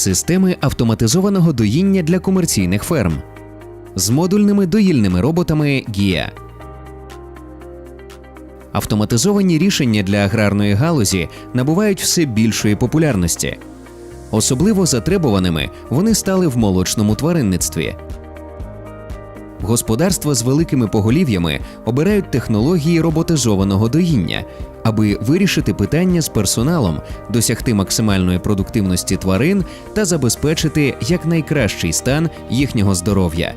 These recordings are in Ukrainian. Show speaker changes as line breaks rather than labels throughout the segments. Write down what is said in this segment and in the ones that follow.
системи автоматизованого доїння для комерційних ферм з модульними доїльними роботами GIA. Автоматизовані рішення для аграрної галузі набувають все більшої популярності. Особливо затребуваними вони стали в молочному тваринництві. Господарства з великими поголів'ями обирають технології роботизованого доїння, аби вирішити питання з персоналом, досягти максимальної продуктивності тварин та забезпечити якнайкращий стан їхнього здоров'я.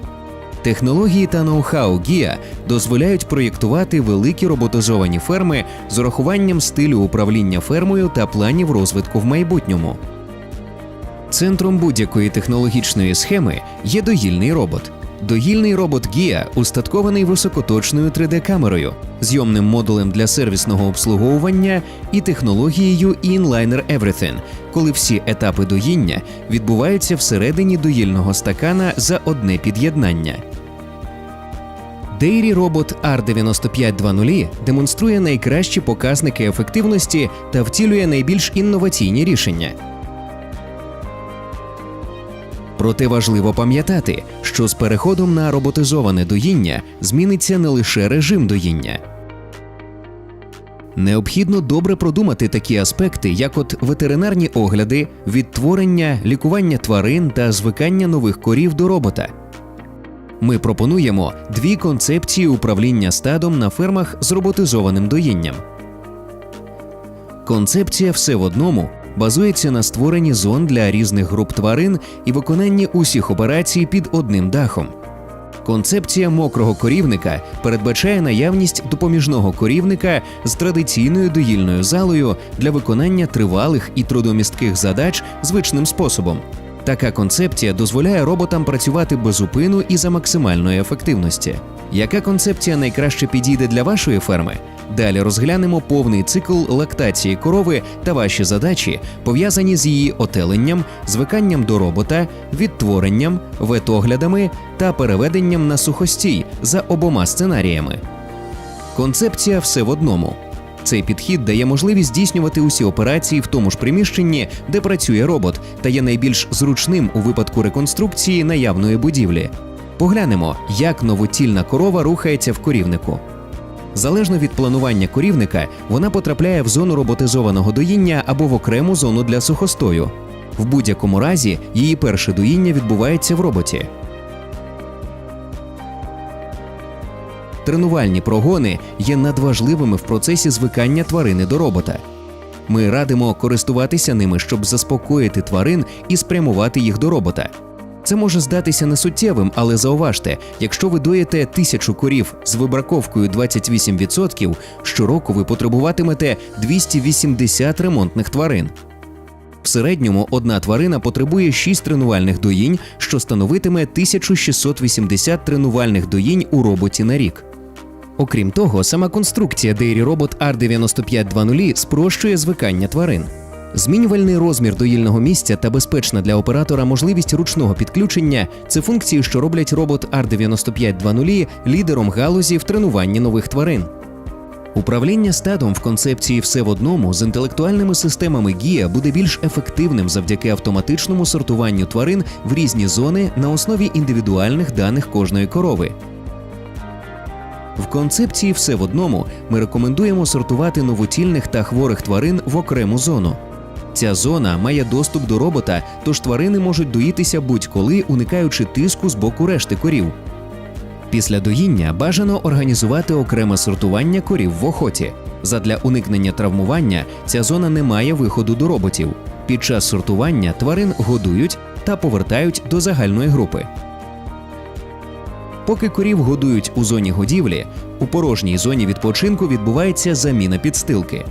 Технології та ноу-хау ГІА дозволяють проєктувати великі роботизовані ферми з урахуванням стилю управління фермою та планів розвитку в майбутньому. Центром будь-якої технологічної схеми є доїльний робот. Доїльний робот GIA устаткований високоточною 3D-камерою, зйомним модулем для сервісного обслуговування і технологією Inliner Everything, коли всі етапи доїння відбуваються всередині доїльного стакана за одне під'єднання. Dairy Robot R9520 демонструє найкращі показники ефективності та втілює найбільш інноваційні рішення. Проте важливо пам'ятати, що з переходом на роботизоване доїння зміниться не лише режим доїння. Необхідно добре продумати такі аспекти, як от ветеринарні огляди, відтворення, лікування тварин та звикання нових корів до робота. Ми пропонуємо дві концепції управління стадом на фермах з роботизованим доїнням. Концепція все в одному базується на створенні зон для різних груп тварин і виконанні усіх операцій під одним дахом. Концепція мокрого корівника передбачає наявність допоміжного корівника з традиційною доїльною залою для виконання тривалих і трудомістких задач звичним способом. Така концепція дозволяє роботам працювати без упину і за максимальної ефективності. Яка концепція найкраще підійде для вашої ферми? Далі розглянемо повний цикл лактації корови та ваші задачі, пов'язані з її отеленням, звиканням до робота, відтворенням, ветоглядами та переведенням на сухостій за обома сценаріями. Концепція все в одному. Цей підхід дає можливість здійснювати усі операції в тому ж приміщенні, де працює робот, та є найбільш зручним у випадку реконструкції наявної будівлі. Поглянемо, як новотільна корова рухається в корівнику. Залежно від планування корівника, вона потрапляє в зону роботизованого доїння або в окрему зону для сухостою. В будь-якому разі її перше доїння відбувається в роботі. Тренувальні прогони є надважливими в процесі звикання тварини до робота. Ми радимо користуватися ними, щоб заспокоїти тварин і спрямувати їх до робота. Це може здатися несуттєвим, але зауважте, якщо ви доїте тисячу корів з вибраковкою 28%, щороку ви потребуватимете 280 ремонтних тварин. В середньому одна тварина потребує 6 тренувальних доїнь, що становитиме 1680 тренувальних доїнь у роботі на рік. Окрім того, сама конструкція Dairy Robot R9520 спрощує звикання тварин. Змінювальний розмір доїльного місця та безпечна для оператора можливість ручного підключення це функції, що роблять робот R9520 лідером галузі в тренуванні нових тварин. Управління стадом в концепції все в одному з інтелектуальними системами ГІА буде більш ефективним завдяки автоматичному сортуванню тварин в різні зони на основі індивідуальних даних кожної корови. В концепції все в одному ми рекомендуємо сортувати новотільних та хворих тварин в окрему зону. Ця зона має доступ до робота, тож тварини можуть доїтися будь-коли, уникаючи тиску з боку решти корів. Після доїння бажано організувати окреме сортування корів в охоті. Задля уникнення травмування ця зона не має виходу до роботів. Під час сортування тварин годують та повертають до загальної групи. Поки корів годують у зоні годівлі, у порожній зоні відпочинку відбувається заміна підстилки.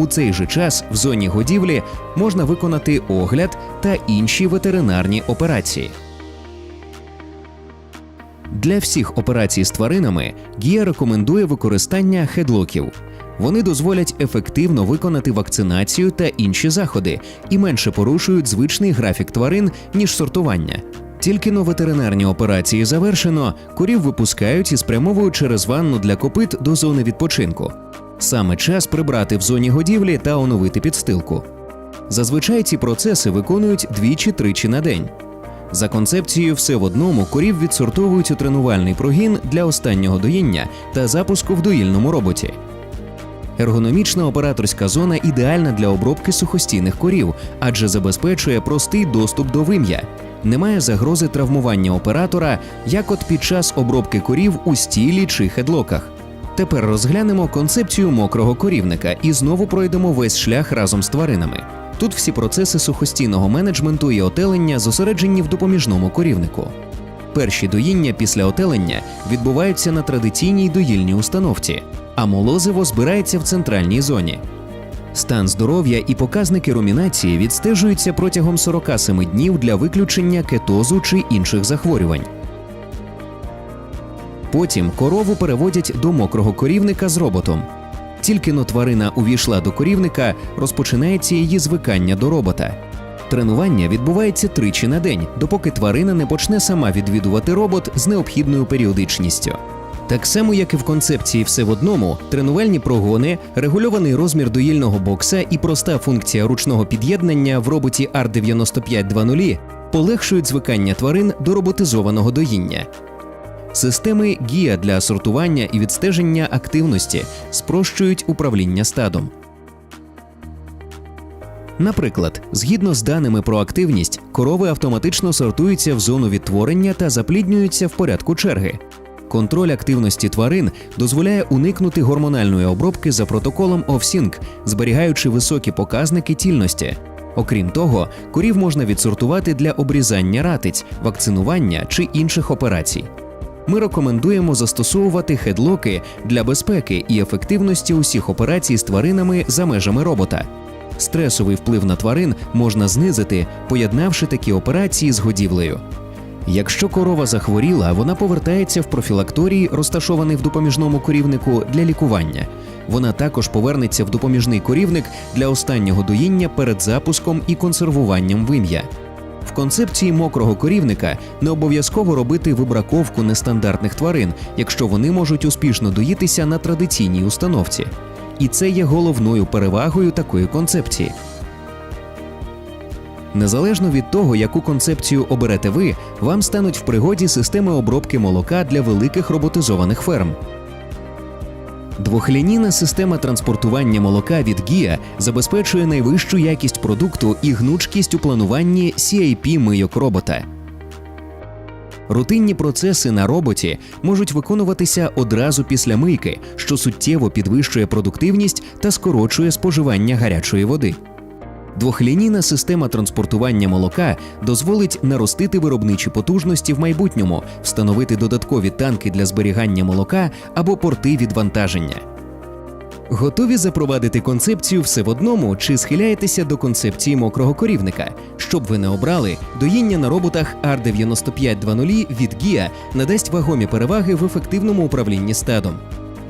У цей же час в зоні годівлі можна виконати огляд та інші ветеринарні операції. Для всіх операцій з тваринами ГІА рекомендує використання хедлоків. Вони дозволять ефективно виконати вакцинацію та інші заходи і менше порушують звичний графік тварин, ніж сортування. Тільки но ветеринарні операції завершено, корів випускають і спрямовують через ванну для копит до зони відпочинку. Саме час прибрати в зоні годівлі та оновити підстилку. Зазвичай ці процеси виконують двічі-тричі на день. За концепцією все в одному корів відсортовують у тренувальний прогін для останнього доїння та запуску в доїльному роботі. Ергономічна операторська зона ідеальна для обробки сухостійних корів, адже забезпечує простий доступ до вим'я. Немає загрози травмування оператора, як от під час обробки корів у стілі чи хедлоках. Тепер розглянемо концепцію мокрого корівника і знову пройдемо весь шлях разом з тваринами. Тут всі процеси сухостійного менеджменту і отелення зосереджені в допоміжному корівнику. Перші доїння після отелення відбуваються на традиційній доїльній установці, а молозиво збирається в центральній зоні. Стан здоров'я і показники румінації відстежуються протягом 47 днів для виключення кетозу чи інших захворювань. Потім корову переводять до мокрого корівника з роботом. Тільки но тварина увійшла до корівника, розпочинається її звикання до робота. Тренування відбувається тричі на день, допоки тварина не почне сама відвідувати робот з необхідною періодичністю. Так само, як і в концепції все в одному, тренувальні прогони, регульований розмір доїльного бокса і проста функція ручного під'єднання в роботі R9520 полегшують звикання тварин до роботизованого доїння. Системи ГІА для сортування і відстеження активності спрощують управління стадом. Наприклад, згідно з даними про активність, корови автоматично сортуються в зону відтворення та запліднюються в порядку черги. Контроль активності тварин дозволяє уникнути гормональної обробки за протоколом OFSYNC, зберігаючи високі показники тільності. Окрім того, корів можна відсортувати для обрізання ратиць, вакцинування чи інших операцій. Ми рекомендуємо застосовувати хедлоки для безпеки і ефективності усіх операцій з тваринами за межами робота. Стресовий вплив на тварин можна знизити, поєднавши такі операції з годівлею. Якщо корова захворіла, вона повертається в профілакторій, розташований в допоміжному корівнику для лікування. Вона також повернеться в допоміжний корівник для останнього доїння перед запуском і консервуванням вим'я. В концепції мокрого корівника не обов'язково робити вибраковку нестандартних тварин, якщо вони можуть успішно доїтися на традиційній установці. І це є головною перевагою такої концепції. Незалежно від того, яку концепцію оберете ви, вам стануть в пригоді системи обробки молока для великих роботизованих ферм. Двохлінійна система транспортування молока від Гія забезпечує найвищу якість продукту і гнучкість у плануванні CIP мийок робота. Рутинні процеси на роботі можуть виконуватися одразу після мийки, що суттєво підвищує продуктивність та скорочує споживання гарячої води. Двохлінійна система транспортування молока дозволить наростити виробничі потужності в майбутньому, встановити додаткові танки для зберігання молока або порти відвантаження. Готові запровадити концепцію все в одному чи схиляєтеся до концепції мокрого корівника? Щоб ви не обрали, доїння на роботах R9520 від GIA надасть вагомі переваги в ефективному управлінні стадом.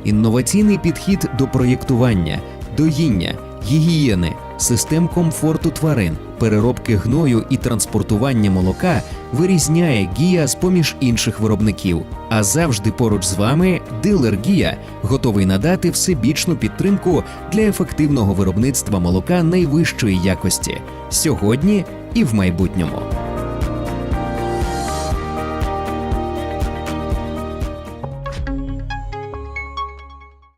Інноваційний підхід до проєктування, доїння, гігієни, систем комфорту тварин, переробки гною і транспортування молока вирізняє Гія з поміж інших виробників. А завжди поруч з вами дилер Гія готовий надати всебічну підтримку для ефективного виробництва молока найвищої якості сьогодні і в майбутньому.